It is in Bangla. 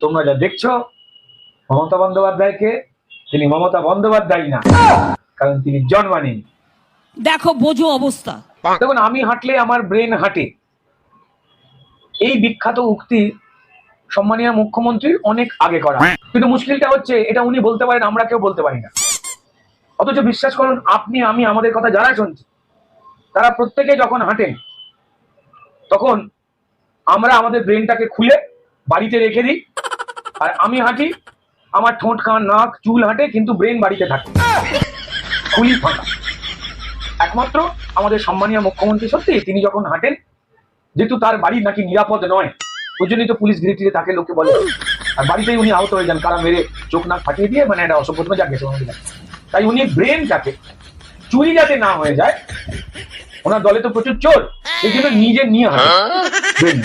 তোমরা যা দেখছ মমতা বন্দ্যোপাধ্যায়কে তিনি মমতা বন্দ্যোপাধ্যায় না কারণ তিনি জন্মানেন। দেখো বোঝো অবস্থা। দেখুন আমি হাঁটলে আমার ব্রেন হাঁটে। এই বিখ্যাত উক্তি সম্মানীয় মুখ্যমন্ত্রীর অনেক আগে করা। কিন্তু মুশকিলটা হচ্ছে এটা উনি বলতে পারেন আমরা কেউ বলতে পারি না। অথচ বিশ্বাস করুন আপনি আমি আমাদের কথা যারা শুনছি তারা প্রত্যেকে যখন হাঁটেন তখন আমরা আমাদের ব্রেনটাকে খুলে বাড়িতে রেখে দিই আর আমি হাঁটি আমার ঠোঁট কান নাক চুল হাঁটে কিন্তু ব্রেন বাড়িতে থাকে। খুলি ফাঁকা। একমাত্র আমাদের সম্মানীয় মুখ্যমন্ত্রী সত্যি তিনি যখন হাঁটেন যেহেতু তার বাড়ি নাকি নিরাপদ নয় ওই জন্যই তো পুলিশ ঘিরে টিরে তাকে লোকে বলে। আর বাড়িতেই উনি আহত হয়ে যান কারা মেরে চোখ নাক ফাটিয়ে দিয়ে মানে একটা অসভ্যতমে যাক গেছে তাই উনি ব্রেন ব্রেনটাকে চুরি যাতে না হয়ে যায় ওনার দলে তো প্রচুর চোর সেই জন্য নিজে নিয়ে হাঁটে। ব্রেন